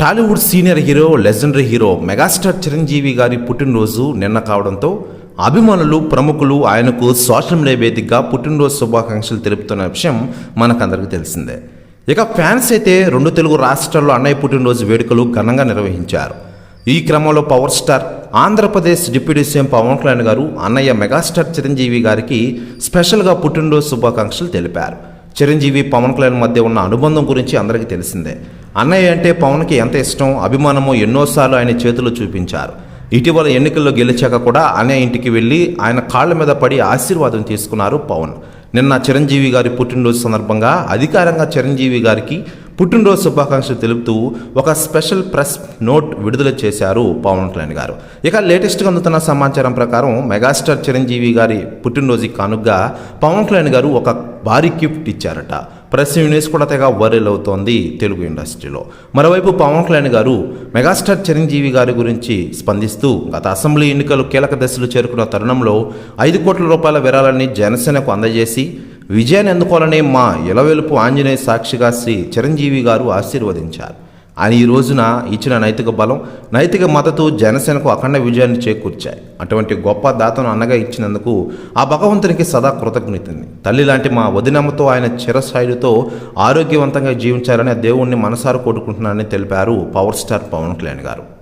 Tollywood senior hero legendary hero megastar Chiranjeevi గారి పుట్టినరోజు నిన్న కావడంతో అభిమానులు ప్రముఖులు ఆయనకు సోషల్ మీడియా వేదికగా పుట్టినరోజు శుభాకాంక్షలు తెలుపుతున్న విషయం మనకందరికీ తెలిసిందే. ఇక ఫ్యాన్స్ అయితే రెండు తెలుగు రాష్ట్రాల్లో అన్నయ్య పుట్టినరోజు వేడుకలు ఘనంగా నిర్వహించారు. ఈ క్రమంలో power star Andhra Pradesh deputy CM Pawan Kalyan garu అన్నయ్య మెగాస్టార్ చిరంజీవి గారికి స్పెషల్గా పుట్టినరోజు శుభాకాంక్షలు తెలిపారు. చిరంజీవి పవన్ కళ్యాణ్ మధ్య ఉన్న అనుబంధం గురించి అందరికీ తెలిసిందే. అన్నయ్య అంటే పవన్కి ఎంత ఇష్టం అభిమానమో ఎన్నోసార్లు ఆయన చేతులు చూపించారు. ఇటీవల ఎన్నికల్లో గెలిచాక కూడా అన్నయ్య ఇంటికి వెళ్ళి ఆయన కాళ్ళ మీద పడి ఆశీర్వాదం తీసుకున్నారు పవన్. నిన్న చిరంజీవి గారి పుట్టినరోజు సందర్భంగా అధికారంగా చిరంజీవి గారికి పుట్టినరోజు శుభాకాంక్షలు తెలుపుతూ ఒక స్పెషల్ ప్రెస్ నోట్ విడుదల చేశారు పవన్ కళ్యాణ్ గారు. ఇక లేటెస్ట్గా అందుతున్న సమాచారం ప్రకారం మెగాస్టార్ చిరంజీవి గారి పుట్టినరోజు కానుగ్గా పవన్ కళ్యాణ్ గారు ఒక భారీ గిఫ్ట్ ఇచ్చారట. ప్రెస్ న్యూస్ కూడా తెగ వైరల్ అవుతోంది తెలుగు ఇండస్ట్రీలో. మరోవైపు పవన్ కళ్యాణ్ గారు మెగాస్టార్ చిరంజీవి గారి గురించి స్పందిస్తూ గత అసెంబ్లీ ఎన్నికలు కీలక దశలు చేరుకున్న తరుణంలో ఐదు కోట్ల రూపాయల విరాళాన్ని జనసేనకు అందజేసి విజయాన్ని అందుకోవాలని మా ఇలవెలుపు ఆంజనేయ సాక్షిగా శ్రీ చిరంజీవి గారు ఆశీర్వదించారు. ఆయన ఈ రోజున ఇచ్చిన నైతిక బలం నైతిక మద్దతు జనసేనకు అఖండ విజయాన్ని చేకూర్చాయి. అటువంటి గొప్ప దాతను అన్నగా ఇచ్చినందుకు ఆ భగవంతునికి సదా కృతజ్ఞతని. తల్లి లాంటి మా వదినమ్మతో ఆయన చిరస్థాయిలతో ఆరోగ్యవంతంగా జీవించాలని దేవుణ్ణి మనసారు కోరుకుంటున్నానని తెలిపారు పవర్ స్టార్ పవన్ కళ్యాణ్ గారు.